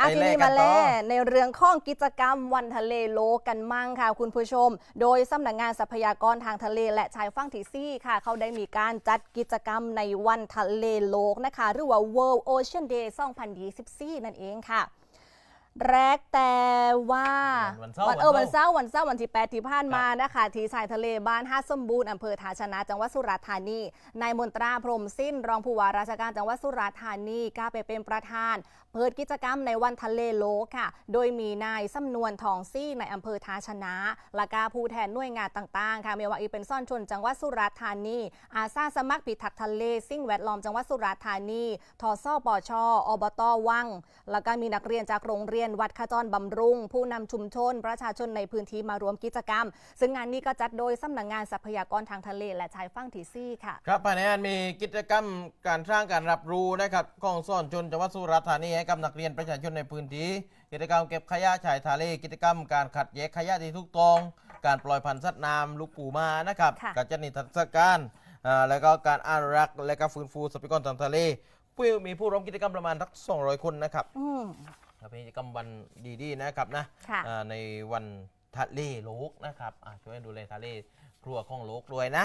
อะไปทีแลกนี้กัมานต่แล่อในเรื่องของกิจกรรมวันทะเลโลกกันมั่งค่ะ คุณผู้ชม โดยสำนักงานทรัพยากรทางทะเลและชายฝั่งที่ซี่ค่ะ เขาได้มีการจัดกิจกรรมในวันทะเลโลกนะคะ หรือว่า World Ocean Day 2024 นั่นเองค่ะ แรกแต่ว่าวันเสาร์เออวัวันนเสาเสาร์ร์วันเสาร์วันที่8ที่ผ่านมานะคะที่ชายทะเลบ้านห้าสมบูรณ์อำเภอทาชนะจังหวัดสุราษฎร์ธานีนายมนตราพรหมสิ้น รองผู้ว่าราชการจังหวัดสุราษฎร์ธานีกล้าไปเป็นประธาน เปิดกิจกรรมในวันทะเลโลกค่ะ โดยมีนายสำนวนทองซี่ในอำเภอทาชนะและกาผู้แทนหน่วยงานต่างๆค่ะไม่ว่าอีเป็นซ่อนชนจังหวัดสุราษฎร์ธานี อาสาสมัครพิทักษ์ทะเลสิ่งแวดล้อมจังหวัดสุราษฎร์ธานีทอซ่อปอชอบตวังแล้วก็มีนักเรียนจากโรงเรียนวัดขจรบำรุง ผู้นำชุมชน ประชาชนในพื้นที่มารวมกิจกรรม ซึ่งงานนี้ก็จัดโดยสำนักงานทรัพยากรทางทะเลและชายฝั่งที่ซี่ค่ะ ครับภายในงานมีกิจกรรมการสร้างการรับรู้นะครับของซ่อนชนจังหวัดสุราษฎร์ธานีให้กับนักเรียนประชาชนในพื้นที่กิจกรรมเก็บขยะชายทะเลกิจกรรมการขัดแยกขยะที่ถูกต้อง การปล่อยพันธุ์สัตว์น้ำลูกปูมานะครับค่ะการจัดนิทรรศการอ่าแล้วก็การอนุรักษ์และก็ฟื้นฟูทรัพยากรทางทะเลผู้มีผู้ร่วมกิจกรรมประมาณทัก200 คนนะครับ อืมครับเป็นกิจกรรมวันดีๆนะครับนะค่ะอ่าในวันทะเลโลกนะครับอ่าช่วยดูแลทะเลครัวของโลกด้วยนะ